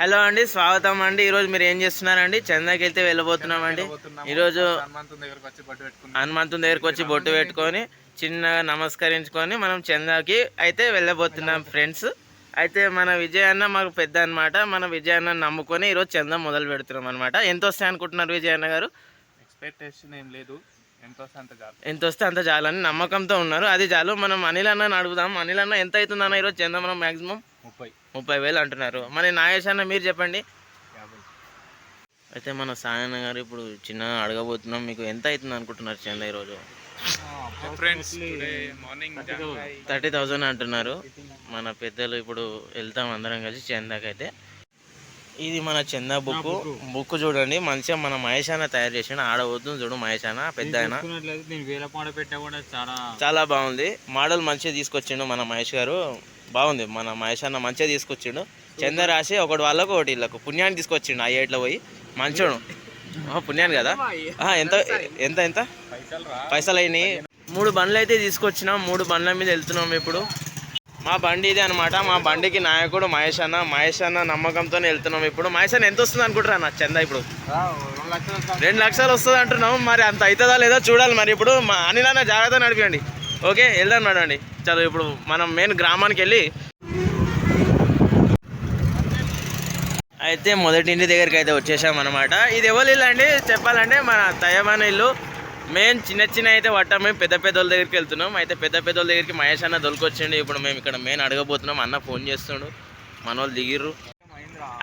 Hello అండి స్వాగతం అండి. ఈరోజు మీరు ఏం చేస్తున్నారండి? చందాకి వెళ్తే వెళ్ళబోతున్నామండి ఈరోజు హనుమంతుని దగ్గరకు వచ్చి బట్టు పెట్టుకుని హనుమంతుని దగ్గరికి వచ్చి బొట్టు పెట్టుకొని చిన్నగా నమస్కరించుకొని మనం చందాకి అయితే వెళ్ళబోతున్నాం ఫ్రెండ్స్. అయితే మన విజయ్ అన్న మాకు పెద్ద అన్నమాట మన విజయ్ అన్న నమ్ముకొని ఈరోజు చందా మొదలు పెడుతున్నాం అనమాట ఎంత వస్తాయి అనుకుంటున్నారు విజయ్ అన్న గారు? ఎక్స్పెక్టేషన్ ఏం లేదు. ఎంత వస్తే అంత చాలని నమ్మకంతో ఉన్నారు. అది చాలు. మనం అనిల్ అన్న అడుగుదాం. అనిల్ అన్న ఎంత అవుతుంది అన్న ఈరోజు చందా మనం మ్యాక్సిమం ముప్పై. ముప్పై వేలు అంటున్నారు. మరి నాగేష్ అన్న మీరు చెప్పండి. అయితే మన సాయన్న గారు ఇప్పుడు చిన్నగా అడగబోతున్నాం. మీకు ఎంత అవుతుంది అనుకుంటున్నారు చందా ఈరోజు? ఫ్రెండ్స్ మార్నింగ్ థర్టీ థౌజండ్ అంటున్నారు. మన పెద్దలు ఇప్పుడు వెళ్తాం అందరం కలిసి చందాకి అయితే ఇది మన చందా బుక్ బుక్ చూడండి మంచిగా మన మహేష్ అన్న తయారు చేసిన ఆడవద్దు చూడు మహేష్ అన్న పెద్ద ఆయన. చాలా చాలా బాగుంది. మోడల్ మంచిగా తీసుకొచ్చిండు మన మహేష్ గారు. బాగుంది. మన మహేష్ అన్న మంచిగా తీసుకొచ్చిండు. చంద రాసి ఒకటి వాళ్ళకు ఒకటి వీళ్ళకు పుణ్యాన్ని తీసుకొచ్చిండు ఆ ఏట్లో పోయి. మంచోడు. పుణ్యాన్ని కదా? ఎంత ఎంత ఎంత? పైసలు అయినాయి. మూడు బండ్లు అయితే తీసుకొచ్చినాం. మూడు బండ్ల మీద వెళ్తున్నాం ఇప్పుడు. మా బండి ఇదే అనమాట మా బండికి నాయకుడు మహేష్ అన్న. మహేష్ అన్న నమ్మకంతోనే వెళ్తున్నాం ఇప్పుడు. మహేష్ అన్న ఎంత వస్తుంది అనుకుంటారా నా చందా ఇప్పుడు. రెండు లక్షలు వస్తుంది. అంటున్నాం. మరి అంత అవుతుందా లేదో చూడాలి మరి ఇప్పుడు. మా అనిల్ అన్న జాగ్రత్త నడిపియండి. ఓకే వెళ్దాం నడండి చలో ఇప్పుడు మనం మెయిన్ గ్రామానికి వెళ్ళి అయితే మొదటి ఇంటి దగ్గరికి అయితే వచ్చేసాం అనమాట ఇది ఎవరి ఇల్లు అండి? చెప్పాలంటే మన తయమాన ఇల్లు. మేము చిన్న చిన్న అయితే పట్టాం మేము పెద్ద పెద్ద వాళ్ళ దగ్గరికి వెళ్తున్నాం. అయితే పెద్ద పెద్ద వాళ్ళ దగ్గరికి మహేష్ అన్న దొరికొచ్చిండు. ఇప్పుడు మేము ఇక్కడ మెయిన్ అడగబోతున్నాం. అన్న ఫోన్ చేస్తుండు. మన వాళ్ళు దిగిర్రు.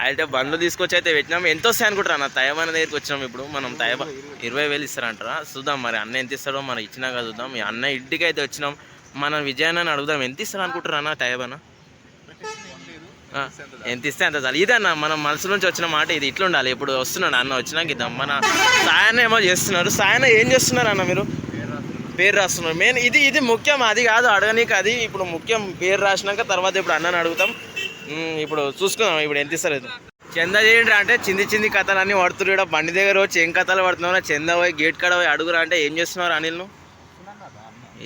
అయితే బండ్లు తీసుకొచ్చి అయితే పెట్టినాం. ఎంత వస్తాయి అనుకుంటారు అన్న? తయబాన దగ్గరికి వచ్చినాం ఇప్పుడు. మనం తయబా ఇరవై వేలు ఇస్తారంటారా? చూద్దాం మరి అన్న ఎంత ఇస్తాడో మనం ఇచ్చినాక చూద్దాం. ఈ అన్న ఇంటికి అయితే వచ్చినాం. మనం విజయాన్ని అడుగుదాం. ఎంత ఇస్తారు అనుకుంటారా అన్న తయబాన ఎంత ఇస్తే అంత చాలు. ఇదన్న మనం మనసు నుంచి వచ్చిన మాట ఇది. ఇట్లా ఉండాలి. ఇప్పుడు వస్తున్నాడు అన్న వచ్చినాక ఇద్దాం. మన సాయన ఏమో చేస్తున్నారు సాయన ఏం చేస్తున్నారు అన్న మీరు? పేరు రాస్తున్నారు. మెయిన్ ఇది ఇది ముఖ్యం. అది కాదు అడగనీకి అది ఇప్పుడు ముఖ్యం. పేరు రాసినాక తర్వాత ఇప్పుడు అన్నని అడుగుతాం. ఇప్పుడు చూసుకుందాం. ఇప్పుడు ఎంత ఇస్తారు చంద చేయండి అంటే చింది చింది కథలు అన్నీ పడుతున్నారు ఇక్కడ బండి దగ్గర వచ్చి ఏం కథలు పడుతున్నావు చంద పోయి గేట్ కాడ పోయి అడుగురా అంటే ఏం చేస్తున్నారు అనిల్ను?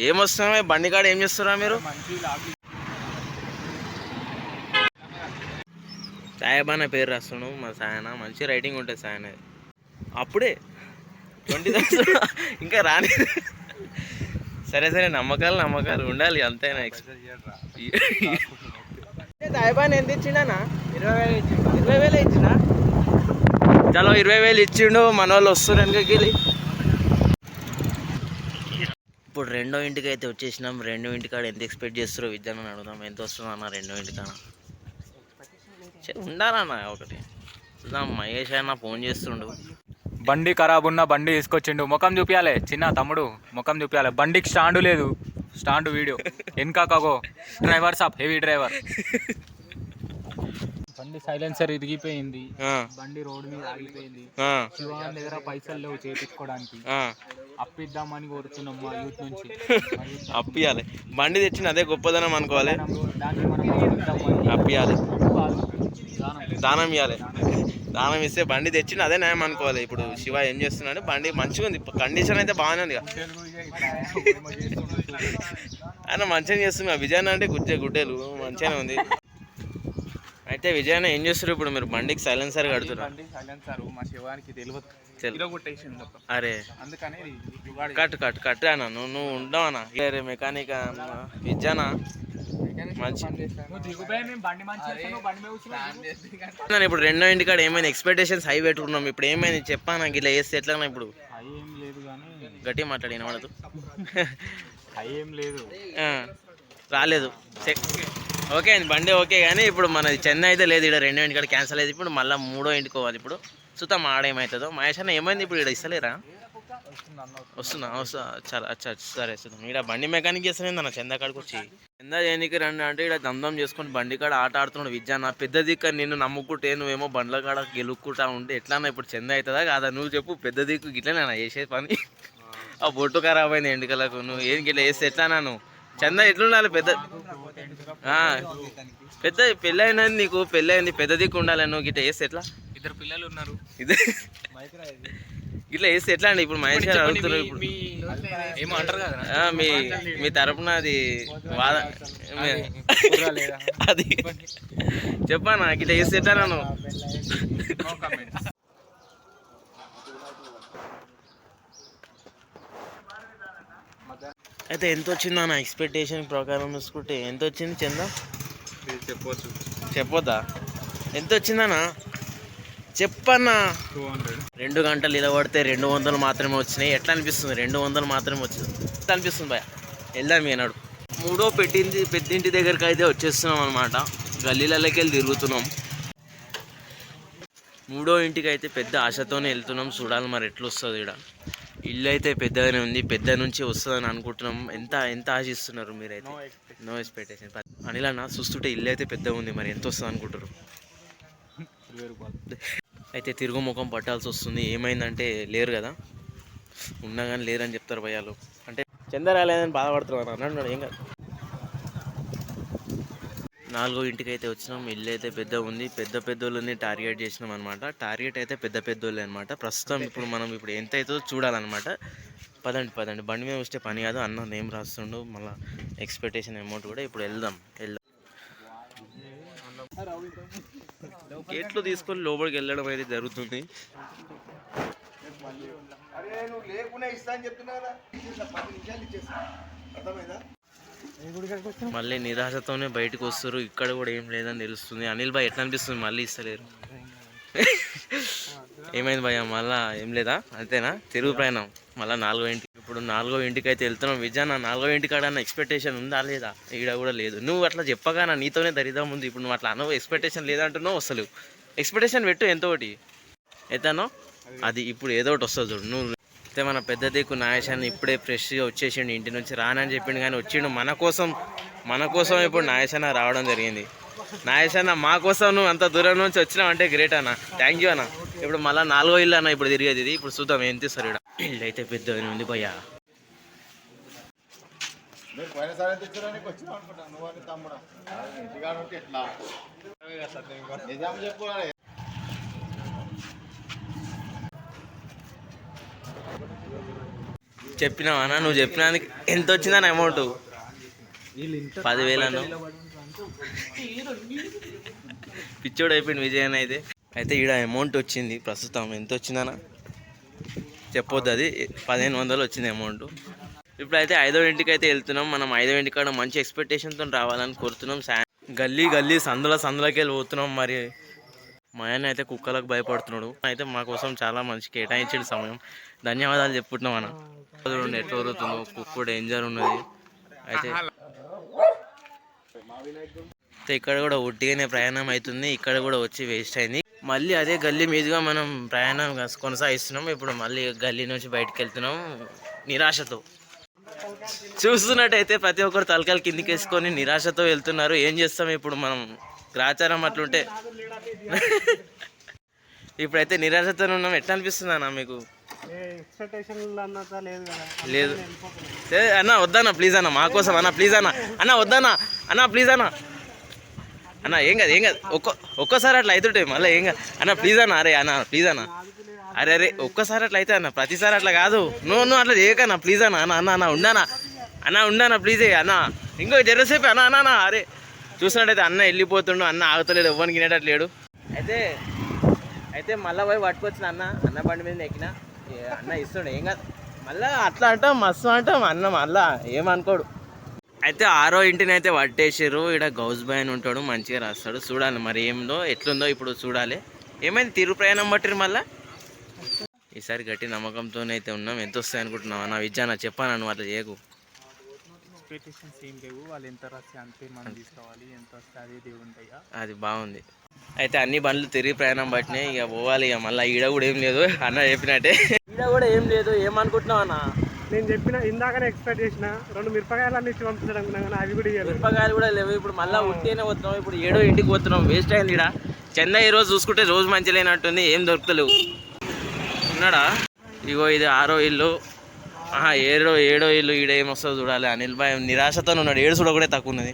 ఏం వస్తున్నావు? బండి కాడ ఏం చేస్తున్నారా మీరు? లాభి సాయబాన పేరు రాస్తున్నాడు మా సాయన. మంచి రైటింగ్ ఉంటుంది సాయన. అప్పుడే ట్వంటీ థౌసండ్ ఇంకా రాని సరే సరే నమ్మకాలు నమ్మకాలు. ఉండాలి అంతేనా సాయబాన్ ఎంత ఇచ్చిండనా ఇరవై వేలు ఇరవై వేలు ఇచ్చిండా? చలో ఇరవై వేలు ఇచ్చిండు. మన వాళ్ళు వస్తారు వెనకకి ఇప్పుడు రెండో ఇంటికి అయితే వచ్చేసినాం. రెండో ఇంటికాడ ఎంత ఎక్స్పెక్ట్ చేస్తారో విద్యాన్ని అడుగుదాం. ఎంత వస్తుందో అన్న రెండో ఇంటికాడ? ఉండాలన్న ఒకటి. చూద్దాం మహేష్ అన్న ఫోన్ చేస్తుండు. బండి ఖరాబ్ ఉన్న బండి తీసుకొచ్చిండు. ముఖం చూపించాలి చిన్న తమ్ముడు. ముఖం చూపించాలి బండికి స్టాండ్ లేదు. Stand video. వెనకాకగో. డ్రైవర్ సాబ్ హెవీ డ్రైవర్. బండి సైలెన్సర్ ఇరిగిపోయింది. ఆ, బండి రోడ్డు మీద ఆగిపోయింది. ఆ, శివాన్ దగ్గర పైసలు లేవు చేపించుకోవడానికి ఆ. అప్పిద్దామని కోరుతున్నాం మా యూత్ నుంచి. అప్పియాలి. బండి తెచ్చిన అదే గొప్పదనం అనుకోవాలి. దాన్ని మనం అప్పిద్దామని అప్పియాలి. దానం. ఇవ్వాలి దానం ఇస్తే బండి తెచ్చిన అదే న్యాయం అనుకోవాలి. ఇప్పుడు శివ ఏం చేస్తున్నాడు బండి మంచిగా ఉంది. కండిషన్ అయితే బాగానే ఉంది ఆయన మంచిగా చేస్తున్నా. విజయన అంటే గుడ్డే గుడ్డేలు. మంచిగానే ఉంది. అయితే విజయన ఏం చేస్తారు ఇప్పుడు? మీరు బండికి సైలెన్సర్ కడుతున్నారు అరే. కట్ కట్ కట్ అన్న నువ్వు నువ్వు ఉండవనా అరే మెకానిక్ విద్యానా మంచి. ఇప్పుడు రెండో ఇంటికాడ ఏమైనా ఎక్స్పెక్టేషన్స్ హై పెట్టుకున్నాం ఇప్పుడు ఏమైనా చెప్పా నాకు ఇలా వేస్తే ఎట్లా ఇప్పుడు? గట్టి మాట్లాడిన లేదు. రాలేదు. ఓకే అండి బండి ఓకే కానీ ఇప్పుడు మన చెన్నై అయితే లేదు. ఇక్కడ రెండో ఇంటికాడ క్యాన్సిల్ అయితే ఇప్పుడు మళ్ళీ మూడో ఇంటికి పోవాలి ఇప్పుడు. చూద్దాం ఆడ ఏమవుతుందో మహేష్ అన్న ఏమైంది ఇప్పుడు? ఇక్కడ ఇస్తలేరా? వస్తున్నా వస్తా చాలా అచ్చా సరే చూద్దాం ఇక్కడ బండి మెకానిక్ చేస్తాను అన్న? చందా కాడికి వచ్చి. చందా చేయనికి రండి అంటే ఇక్కడ దమ్దం చేసుకొని బండి కాడ ఆట ఆడుతున్నాడు విద్య నా పెద్ద దిక్కు నిన్ను నమ్ముకుంటే నువ్వేమో బండ్ల కాడ గెలుక్కుంటా ఉంటే ఎట్లా ఇప్పుడు చందా అవుతుందా కాదా? నువ్వు చెప్పు పెద్ద దిక్కు ఇట్లనే చేసే పని. ఆ. బొట్టు ఖరాబ్ అయింది ఎండుకలకు. నువ్వు ఏం గిట్లా వేస్తే ఎట్లా నువ్వు? చందా ఎట్లుండాలి పెద్ద? ఆ, పెద్ద పెళ్ళి అయినది నీకు పెళ్ళి అయింది పెద్ద దిక్కు ఉండాలి నువ్వు గిట్ట వేస్తే ఎట్లా? ఇద్దరు పిల్లలు ఉన్నారు. ఇదే. ఇట్లా వేస్తే ఎట్లా అండి? ఇప్పుడు మహేష్ గారు అడుగుతున్నారు ఇప్పుడు. ఏమో అంటారు కదా ఆ, మీ మీ తరపున అది వాద అది చెప్పానా ఇట్లా వేస్తే ఎట్లా నన్ను అయితే ఎంత వచ్చిందా నా ఎక్స్పెక్టేషన్ ప్రకారం చూసుకుంటే? ఎంత వచ్చింది చందా? మీరు చెప్పవచ్చు చెప్పొద్దా? ఎంత వచ్చిందన్నా చెప్పన్నా. Two hundred. రెండు గంటలు నిలబడితే రెండు వందలు మాత్రమే వచ్చినాయి. ఎట్లా అనిపిస్తుంది? రెండు వందలు మాత్రమే వచ్చింది. ఎట్లా అనిపిస్తుంది భయ వెళ్దాం ఈనాడు మూడో పెట్టింది పెద్దింటి దగ్గరికి అయితే వచ్చేస్తున్నాం అనమాట గల్లీలలోకి వెళ్ళి తిరుగుతున్నాం. మూడో ఇంటికి అయితే పెద్ద ఆశతోనే వెళ్తున్నాం. చూడాలి మరి ఎట్లా వస్తుంది ఇక్కడ ఇల్లు అయితే పెద్దగానే ఉంది. పెద్ద నుంచి వస్తుందని అనుకుంటున్నాం. ఎంత ఎంత ఆశిస్తున్నారు మీరైతే? నో ఎక్స్పెక్టేషన్ అనిల్ అన్న చూస్తుంటే ఇల్లు అయితే పెద్దగా ఉంది. మరి ఎంత వస్తుంది అనుకుంటారు అయితే తిరుగు ముఖం పట్టాల్సి వస్తుంది. ఏమైందంటే లేరు కదా. ఉన్నా కానీ లేరని చెప్తారు భయాలు అంటే చందరాలేదని బాధపడుతున్నారు అన్నాడు ఏం కాదు. నాలుగో ఇంటికి అయితే వచ్చినాం. ఇల్లు అయితే పెద్ద ఉంది. పెద్ద పెద్దోళ్ళని టార్గెట్ చేసినాం అనమాట టార్గెట్ అయితే పెద్ద పెద్దోళ్ళే అనమాట ప్రస్తుతం ఇప్పుడు మనం ఇప్పుడు ఎంత అవుతుందో చూడాలన్నమాట. పదండి పదండి. బండి మీద వస్తే పని కాదు. అన్న నేమ్ రాస్తుండు మళ్ళీ ఎక్స్పెక్టేషన్ అమౌంట్ కూడా ఇప్పుడు వెళ్దాం. వెళ్దాం. గేట్లు తీసుకొని లోపలికి వెళ్ళడం అయితే జరుగుతుంది. మళ్ళీ నిరాశతోనే బయటకు వస్తారు. ఇక్కడ కూడా ఏం లేదని తెలుస్తుంది. అనిల్ భాయ్ ఎట్లా అనిపిస్తుంది? మళ్ళీ ఇస్తలేరు. ఏమైంది భయ్య? మళ్ళా ఏం లేదా? అంతేనా? తిరుగు ప్రయాణం. మళ్ళీ నాలుగో ఇంటికి ఇప్పుడు నాలుగో ఇంటికి అయితే వెళ్తున్నాం. విజయ నా నాలుగో ఇంటి ఆడన్న ఎక్స్పెక్టేషన్ ఉందా లేదా? ఈడ కూడా లేదు. నువ్వు అట్లా చెప్పగా నా నీతోనే దరిద్రం ఉంది. ఇప్పుడు నువ్వు అట్లా అనవు ఎక్స్పెక్టేషన్ లేదంటున్నావు అసలు. ఎక్స్పెక్టేషన్ పెట్టు ఎంతో ఒకటి అది ఇప్పుడు ఏదో ఒకటి వస్తుంది చూడు. నువ్వు అయితే మన పెద్ద దిక్కు నాగేశాన్ని ఇప్పుడే ఫ్రెష్గా వచ్చేసిండు ఇంటి నుంచి రానని చెప్పిండు కానీ వచ్చిండు మన కోసం. మన కోసం ఇప్పుడు నాగేశాన రావడం జరిగింది. నాగేశాన మా కోసం నువ్వు అంత దూరం నుంచి వచ్చినావు అంటే గ్రేట్ అన్న. థ్యాంక్ యూ అన్న. ఇప్పుడు మళ్ళీ నాలుగో ఇల్లు అన్న ఇప్పుడు తిరిగేది ఇది. ఇప్పుడు చూద్దాం ఏం తీస్తారు ఇక్కడ ఇల్లు అయితే పెద్ద ఉంది భయ్యా. చెప్పినావా అన్న? నువ్వు చెప్పినందుకు ఎంత వచ్చిందని అమౌంట్ పదివేలను పిచ్చోడు అయిపోయింది విజయన్ అయితే. అయితే ఈడ అమౌంట్ వచ్చింది ప్రస్తుతం. ఎంత వచ్చిందనా చెప్పొద్దు అది. పదిహేను వందలు వచ్చింది అమౌంట్ ఇప్పుడైతే ఐదో ఇంటికి అయితే వెళ్తున్నాం. మనం ఐదో ఇంటి కాడ మంచి ఎక్స్పెక్టేషన్తో రావాలని కోరుతున్నాం. గల్లీ గల్లీ సందుల సందులకి వెళ్ళి పోతున్నాం మరి. మా ఆయన అయితే కుక్కలకు భయపడుతున్నాడు. అయితే మా కోసం చాలా మంచి కేటాయించిన సమయం. ధన్యవాదాలు చెప్పుకుంటున్నాం మనం ఎట్లా వదులుతుందో కుక్క డేంజర్ ఉన్నది. అయితే ఇక్కడ కూడా ఒట్టిగానే ప్రయాణం అవుతుంది. ఇక్కడ కూడా వచ్చి వేస్ట్ అయింది. మళ్ళీ అదే గల్లీ మీదుగా మనం ప్రయాణం కొనసాగిస్తున్నాం. ఇప్పుడు మళ్ళీ గల్లీ నుంచి బయటకు వెళ్తున్నాం. నిరాశతో. చూస్తున్నట్టయితే ప్రతి ఒక్కరు తలకాయలు కిందికి వేసుకొని నిరాశతో వెళ్తున్నారు. ఏం చేస్తాం ఇప్పుడు మనం? గ్రాచారం అట్లుంటే. ఇప్పుడైతే నిరాశతో ఉన్నాం. ఎట్లా అనిపిస్తుంది అన్న మీకు? లేదు అన్న వద్దన్న ప్లీజ్ అన్న మా కోసం అన్న ప్లీజ్ అన్న. అన్న వద్దన్న. అన్న ప్లీజ్ అన్న. అన్న ఏం కాదు ఏం కాదు. ఒక్క ఒక్కసారి అట్లా అవుతుంటాయి మళ్ళీ ఏం కాదు. అన్న ప్లీజ్ అన్న అరే అన్న ప్లీజ్ అన్న. అరే అరే ఒక్కసారి అట్లా అయితే అన్న ప్రతిసారి అట్లా కాదు. నువ్వు నువ్వు అట్లా చేయకన్న ప్లీజ్ అన్న. అన్న అన్న అన్న ఉండనా అన్న. ఉండనా ప్లీజ్ అన్న ఇంకో జరసేపు అన్న అన్న అరే. చూసినట్టయితే అన్న వెళ్ళిపోతుండు అన్న ఆగుతలేడు ఎవ్వరికి తినేటట్లేడు అయితే అయితే మళ్ళీ పోయి పట్టుకొచ్చిన అన్న అన్న బండి మీద ఎక్కిన అన్న ఇస్తుండే ఏం కాదు. మళ్ళా అట్లా అంటాం మస్తు అంటాం అన్న మళ్ళా ఏమనుకోడు. అయితే ఆరో ఇంటిని అయితే పట్టేసారు ఇక్కడ గౌస్ బాయ్ అని ఉంటాడు మంచిగా రాస్తాడు. చూడాలి మరి ఏందో ఎట్లుందో ఇప్పుడు చూడాలి. ఏమైంది తిరు ప్రయాణం పట్టిరు మళ్ళా? ఈసారి గట్టి నమ్మకంతోనైతే ఉన్నాం. ఎంత వస్తాయి అనుకుంటున్నావు అన్న? విద్య నా చెప్పాను నువ్వు అట్లా చేయకు? ఎక్స్పెక్టేషన్స్ ఏం లేవు. వాళ్ళు ఎంత రాస్తే అంతే మనం తీసుకోవాలి. ఎంత వస్తే అదే దేవుంటాయా అది బాగుంది. అయితే అన్ని బండ్లు తిరిగి ప్రయాణం పట్టినాయి. ఇక పోవాలి ఇక మళ్ళీ ఈడ కూడా ఏం లేదు. అన్న చెప్పినట్టే. ఈడ కూడా ఏం లేదు. ఏమనుకుంటున్నావు అన్న? నేను చెప్పిన ఇందాకనే ఎక్స్పెక్ట్ చేసిన. రెండు మిరపకాయలు అన్ని ఇచ్చి పంపించడం అనుకున్నా కానీ అవి కూడా మిరపకాయలు కూడా లేవు. ఇప్పుడు మళ్ళీ ఉట్టినే పోతున్నాం. ఇప్పుడు ఏడో ఇంటికి పోతున్నాం. వేస్ట్ అయింది ఇక్కడ చెన్నై ఈ రోజు చూసుకుంటే రోజు మంచి లేనట్టుంది. ఏం దొరుకుతలేవు. ఉన్నాడా? ఇగో ఇది ఆరో ఇల్లు. ఆహా ఏడో ఏడో ఇల్లు. ఈడ ఏమొస్తుందో చూడాలి. అనిల్ భాయ్ నిరాశతో ఉన్నాడు. ఏడు చూడ కూడా తక్కువ ఉన్నది.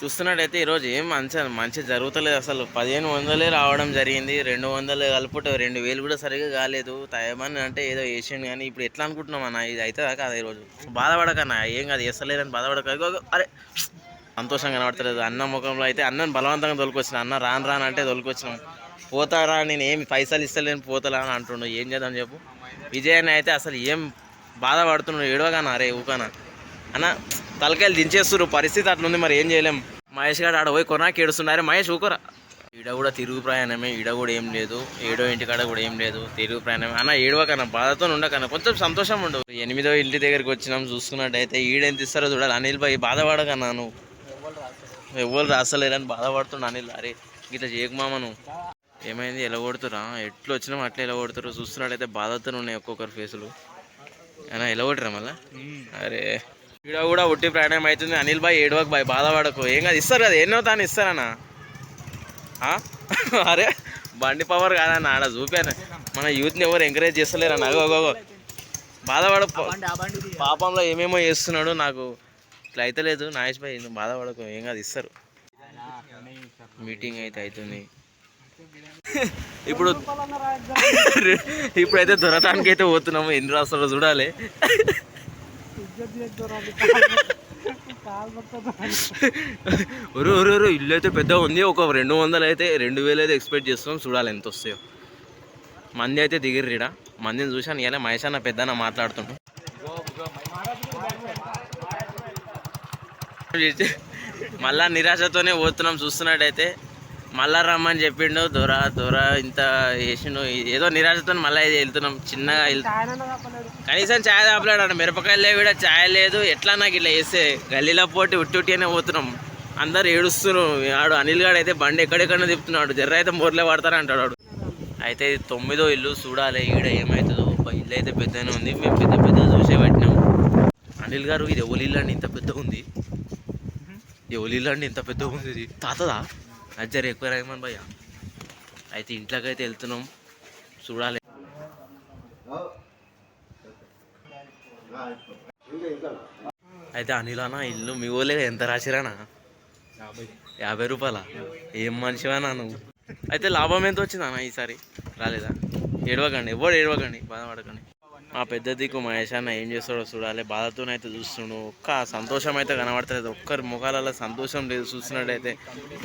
చూస్తున్నట్టయితే ఈరోజు ఏం మంచి మంచి జరుగుతలేదు అసలు. పదిహేను వందలే రావడం జరిగింది రెండు వందలు కలుపుట రెండు వేలు కూడా సరిగా కాలేదు. తయమని అంటే ఏదో వేసిండు కానీ ఇప్పుడు ఎట్లా అనుకుంటున్నాం అన్న ఇది అవుతుందా కాదు ఈరోజు? బాధపడకన్నా ఏం కాదు వేస్తలేదని బాధపడక. అరే సంతోషం కనబడతలేదు. అన్న ముఖంలో అయితే అన్నం బలవంతంగా తొలికొచ్చిన అన్న రాను రాను అంటే తొలికొచ్చినాం. పోతారా నేను ఏమి పైసలు ఇస్తలేను పోతలా అని అంటుండు. ఏం చేద్దాం చెప్పు? విజయాన్ని అయితే అసలు ఏం బాధపడుతున్నాడు ఏడవగానా అరే ఊకనా అన్న తలకాయలు దించేస్తున్నారు పరిస్థితి అట్లుంది మరి ఏం చేయలేం. మహేష్ గారు ఆడ పోయి కొనాకి ఏడుస్తున్నారు. మహేష్ ఊకరా. ఈడ కూడా తిరుగు ప్రయాణమే ఈడ కూడా ఏం లేదు. ఏడో ఇంటికాడ కూడా ఏం లేదు. తిరుగు ప్రయాణమే. అన్న ఏడవకన్నా బాధతో ఉండకన్నా కొంచెం సంతోషం ఉండు. ఎనిమిదో ఇంటి దగ్గరికి వచ్చినాం చూసుకున్నట్టయితే ఈడెంత ఇస్తారో చూడాలి. అనిల్ భాయ్ బాధపడకన్నా నువ్వు. ఎవరు రాస్తలేరని బాధపడుతుండు అనిల్. అరే ఇట్లా చేయకుమామ నువ్వు. ఏమైంది? ఎలా కొడుతురా ఎట్లు వచ్చినాం? అట్లా ఎలా కొడుతురు చూస్తున్నట్టయితే బాధతో ఉన్నాయి ఒక్కొక్కరు ఫేసులు. అయినా ఎలా కొట్టరా మళ్ళా? అరే. ఈడ కూడా ఉట్టి ప్రయాణం అవుతుంది. అనిల్ బాయ్ ఏడవకు బాయ్ బాధపడకు. ఏం కాదు ఇస్తారు కదా ఎన్నో తాను ఇస్తారన్నా అరే బండి పవర్ కాదన్న ఆడ చూపాను. మన యూత్ని ఎవరు ఎంకరేజ్ చేస్తలేరన్న అగో అగో, బాధపడ పాపంలో ఏమేమో చేస్తున్నాడు నాకు ఇట్లా అయితే లేదు. నాగేష్ భాయ్ నువ్వు బాధపడకు ఏం కాదు ఇస్తారు. మీటింగ్ అయితే అవుతుంది. ఇప్పుడు ఇప్పుడైతే దొరటానికి అయితే పోతున్నాము. ఎన్ని రాష్ట్రాలు చూడాలి. ఒరు ఒరు ఒరు ఇల్లు అయితే పెద్దగా ఉంది. ఒక రెండు వందలు అయితే రెండు వేలు అయితే ఎక్స్పెక్ట్ చేస్తున్నాం. చూడాలి ఎంత వస్తాయో. మంది అయితే దిగిర్రీడా మందిని చూశాను ఇలా మహేష్ అన్న పెద్ద మాట్లాడుతుండు. మళ్ళా నిరాశతోనే పోతున్నాం చూస్తున్నట్టయితే. మళ్ళా రమ్మని చెప్పిండు దొర దొర ఇంత వేసిండు ఏదో నిరాశతో మళ్ళీ వెళ్తున్నాం చిన్నగా కనీసం ఛాయ్ తాపలేడు మిరపకాయలు లేవు కూడా ఛాయ్ లేదు. ఎట్లా నాకు ఇట్లా వేస్తే గల్లీలో పోటీ ఉట్టి ఉట్టినే పోతున్నాం. అందరు ఏడుస్తున్నారు. ఆడు అనిల్ గాడు అయితే బండి ఎక్కడెక్కడ తిప్పుతున్నాడు. జర్ర అయితే మోర్లే పడతారా అంటాడు వాడు. అయితే తొమ్మిదో ఇల్లు చూడాలి ఈడ ఏమవుతుందో ఒక ఇల్లు అయితే పెద్దనే ఉంది. మేము పెద్ద పెద్ద చూసే పట్టినాం. అనిల్ గారు ఇది ఎవరి ఇల్లు అండి? ఇంత పెద్దగా ఉంది. ఎవరి ఇల్లు అండి? ఇంత పెద్దగా ఉంది. ఇది తాతదా? అజ్జర్ ఎక్కువ రాయమని భయ్య. అయితే ఇంట్లోకి అయితే వెళ్తున్నాం. చూడాలి. అయితే అనిలానా ఇల్లు మీ ఊళ్ళే ఎంత రాసిరానా? యాభై రూపాయల? ఏం మనిషివానా నువ్వు? అయితే లాభం ఎంత వచ్చిందన్న ఈసారి? రాలేదా? ఏడవకండి ఎవడు ఏడవకండి బాధపడకండి. మా పెద్ద దిక్కు మహేష్ అన్న ఏం చేస్తాడో చూడాలి. బాధతోనైతే చూస్తుండు. ఒక్క సంతోషం అయితే కనబడతలేదు. ఒక్కరి ముఖాలలో సంతోషం లేదు చూస్తున్నట్టయితే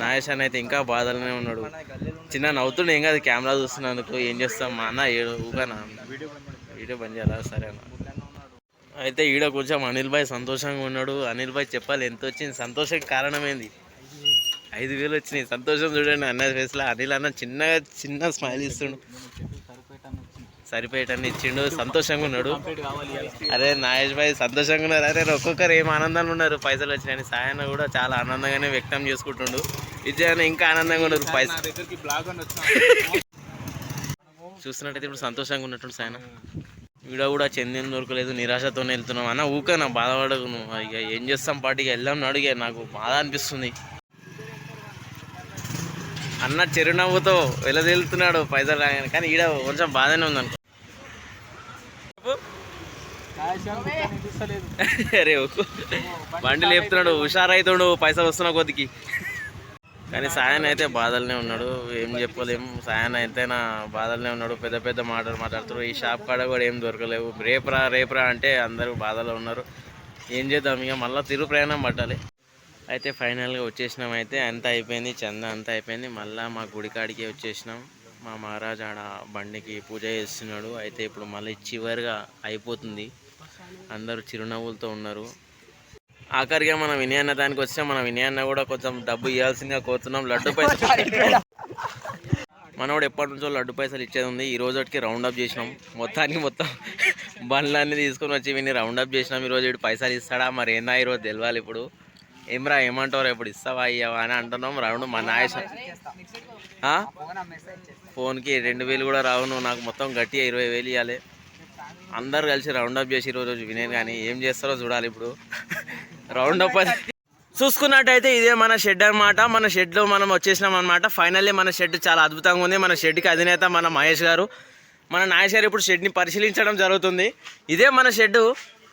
మహేష్ అన్న అయితే ఇంకా బాధలోనే ఉన్నాడు. చిన్న నవ్వుతుండే. ఏం కాదు కెమెరా చూస్తున్నందుకు ఏం చేస్తాం? మా అన్న ఏడు ఊకనా వీడియో బంద్ చేయాలా? సరే అన్న. అయితే ఈడ కొంచెం అనిల్ భాయ్ సంతోషంగా ఉన్నాడు. అనిల్ భాయ్ చెప్పాలి ఎంత వచ్చింది? సంతోషం కారణమైంది ఐదు వేలు వచ్చినాయి. సంతోషం చూడండి అన్న ఫేస్లో. అనిల్ అన్న చిన్నగా చిన్న స్మైల్ ఇస్తుండు. సరిపోయేటన్ని ఇచ్చిండు. సంతోషంగా ఉన్నాడు. అరే నాగేష్ భాయ్ సంతోషంగా ఉన్నారు. అరే ఒక్కొక్కరు ఏం ఆనందంగా ఉన్నారు. పైసలు వచ్చినాయని సాయన్న కూడా చాలా ఆనందంగానే వ్యక్తం చేసుకుంటుండు. విజయన్న ఇంకా ఆనందంగా ఉన్నారు పైసలు చూస్తున్నట్టయితే ఇప్పుడు సంతోషంగా ఉన్నట్టు సాయన వీడ కూడా చెందిన దొరకలేదు. నిరాశతోనే వెళ్తున్నాం. అన్న ఊక నా బాధపడకు నువ్వు. ఇక ఏం చేస్తాం పాటికి? వెళ్దాం అడిగే. నాకు బాధ అనిపిస్తుంది. అన్న చిరునవ్వుతో వెళ్తున్నాడు పైసలు రాగానే. కానీ ఈడ కొంచెం బాధనే ఉంది అరే బండి లేపుతున్నాడు హుషారైతుడు పైసలు వస్తున్నా కొద్దికి. కానీ సాయన్ అయితే బాధలనే ఉన్నాడు ఏం చెప్పలేము సాయన్ అయితే నా బాధలనే ఉన్నాడు పెద్ద పెద్ద మాటలు మాట్లాడుతారు ఈ షాప్ కాడ కూడా ఏం దొరకలేవు. రేపురా రేపురా అంటే అందరూ బాధలో ఉన్నారు. ఏం చేద్దాం ఇక మళ్ళీ తిరుగు ప్రయాణం పట్టాలి. అయితే ఫైనల్గా వచ్చేసినాం అయితే అంతా అయిపోయింది చంద అంతా అయిపోయింది. మళ్ళీ మా గుడికాడికి వచ్చేసినాం. మా మహారాజ్ ఆడ బండికి పూజ చేస్తున్నాడు. అయితే ఇప్పుడు మళ్ళీ చివరిగా అయిపోతుంది. అందరూ చిరునవ్వులతో ఉన్నారు. ఆఖరిగా మనం వినయ్ అన్న దానికి వస్తే మన వినయ్ అన్న కూడా కొంచెం డబ్బు ఇవ్వాల్సిందిగా కోరుతున్నాం. లడ్డు పైసలు మనోడు ఎప్పటి నుంచో లడ్డు పైసలు ఇచ్చేది ఉంది. ఈ రోజుకి రౌండ్ అప్ చేసినాం. మొత్తానికి మొత్తం బండ్లన్నీ తీసుకొని వచ్చి విని రౌండ్ అప్ చేసినాం. ఈరోజు ఇటు పైసలు ఇస్తాడా? మరి ఏందా ఈరోజు తెలియాలి ఇప్పుడు? ఏమ్రా ఏమంటారు ఇప్పుడు ఇస్తావా ఇయ్యవా అని అంటున్నాం. రౌండ్ మా నాయస ఆ? ఫోన్కి రెండు వేలు కూడా రావు నువ్వు నాకు మొత్తం గట్టిగా ఇరవై వేలు ఇవ్వాలి అందరు కలిసి రౌండ్ అప్ చేసి ఈరోజు వినేను కానీ ఏం చేస్తారో చూడాలి ఇప్పుడు. రౌండ్ అప్ చూసుకున్నట్టయితే ఇదే మన షెడ్ అన్నమాట. మన షెడ్లో మనం వచ్చేసినాం అనమాట ఫైనల్లీ మన షెడ్ చాలా అద్భుతంగా ఉంది. మన షెడ్కి అధినేత మన మహేష్ గారు. మన నాగేష్ గారు ఇప్పుడు షెడ్ని పరిశీలించడం జరుగుతుంది. ఇదే మన షెడ్.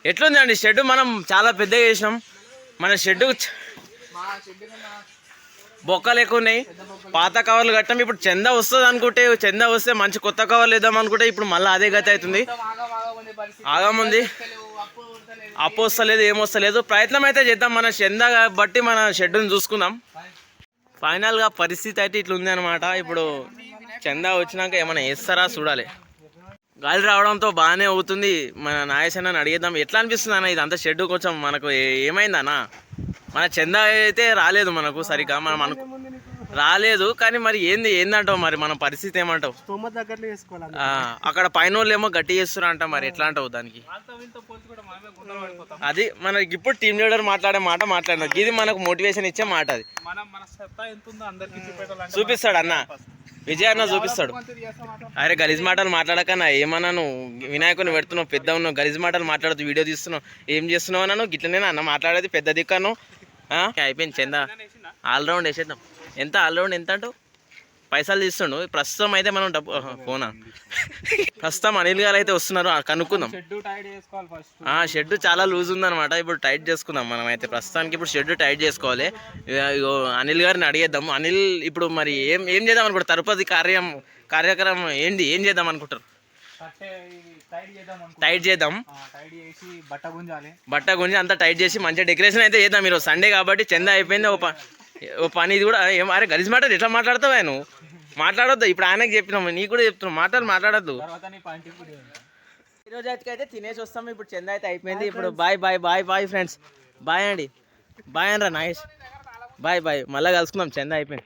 ఎట్లుందండి? షెడ్ మనం చాలా పెద్దగా చేసినాం. మన షెడ్ బొక్కలు ఎక్కువ ఉన్నాయి. పాత కవర్లు కట్టాం ఇప్పుడు చంద వస్తుంది అనుకుంటే చంద వస్తే మంచి కొత్త కవర్లు వేద్దాం అనుకుంటే ఇప్పుడు మళ్ళీ అదే గత అవుతుంది. ఆగముంది అప్పు వస్తలేదు ఏమొస్తలేదు ప్రయత్నం అయితే చేద్దాం మన చంద బట్టి మన షెడ్యూల్ని చూసుకుందాం. ఫైనల్గా పరిస్థితి అయితే ఇట్లా ఉంది అనమాట ఇప్పుడు చందా వచ్చినాక ఏమైనా వేస్తారా చూడాలి. గాలి రావడంతో బాగానే అవుతుంది. మన నాగేశన్నని అడిగేద్దాం. ఎట్లా అనిపిస్తుంది అన్న? ఇదంతా షెడ్ కొంచెం మనకు ఏమైందన్నా మన చందా అయితే రాలేదు మనకు సరిగ్గా. మనం అను రాలేదు కానీ మరి ఏంది ఏందంటావు మరి? మన పరిస్థితి ఏమంటావు? అక్కడ పైన వాళ్ళు ఏమో గట్టి చేస్తున్నారు అంట మరి ఎట్లా అంటావు దానికి? అది మనకి ఇప్పుడు టీమ్ లీడర్ మాట్లాడే మాట మాట్లాడినాం ఇది మనకు మోటివేషన్ ఇచ్చే మాట అది. చూపిస్తాడు అన్న. విజయ్ అన్న చూపిస్తాడు. అరే గలీజ్ మాటలు మాట్లాడకన్నా ఏమన్నా నువ్వు వినాయకుని పెడుతున్నావు పెద్ద ఉన్నావు గలీజ్ మాటలు మాట్లాడుతూ వీడియో తీస్తున్నావు ఏం చేస్తున్నావు అన్న నువ్వు? గిట్లనే అన్న? మాట్లాడేది పెద్ద దిక్కను? అయిపోయింది చందా. ఆల్రౌండ్ వేసేద్దాం. ఎంత? ఆల్రౌండ్ ఎంత అంటావు? పైసలు తీస్తుండు. ప్రస్తుతం అయితే మనం డబ్బు ఫోనా? ప్రస్తుతం అనిల్ గారు అయితే వస్తున్నారు. కనుక్కుందాం. షెడ్ ఆ షెడ్ చాలా లూజ్ ఉందన్నమాట. ఇప్పుడు టైట్ చేసుకుందాం మనం అయితే. ప్రస్తుతానికి ఇప్పుడు షెడ్ టైట్ చేసుకోవాలి. అనిల్ గారిని అడిగేద్దాం. అనిల్ ఇప్పుడు మరి ఏం ఏం చేద్దాం అనుకుంటారు? తిరుపతి కార్యం కార్యక్రమం ఏంటి? ఏం చేద్దాం అనుకుంటారు? టైట్ చేద్దాం అనుకో టైట్ చేద్దాం. టైట్ చేసి బట్ట గుంజాలి. బట్ట గుంజి అంతా టైట్ చేసి మంచిగా డెకరేషన్ అయితే చేద్దాం మీరు సండే కాబట్టి చందా అయిపోయింది ఓ ప ఓ పని ఇది కూడా ఏం అరే గలిసి మాట ఎట్లా మాట్లాడతావా నువ్వు? మాట్లాడొద్దు ఇప్పుడు ఆయనకి చెప్పినాము నీకు కూడా చెప్తున్నావు మాటలు మాట్లాడొద్దు. తర్వాత నీ పాయింట్ ఇప్పుడు ఈ రోజు అయితే తినేసి వస్తాం ఇప్పుడు చందా అయితే అయిపోయింది ఇప్పుడు bye bye bye bye friends bye అండి బాయ్ అనరా నాగేష్. బాయ్ బాయ్ మళ్ళీ కలుసుకుందాం చందా అయిపోయింది.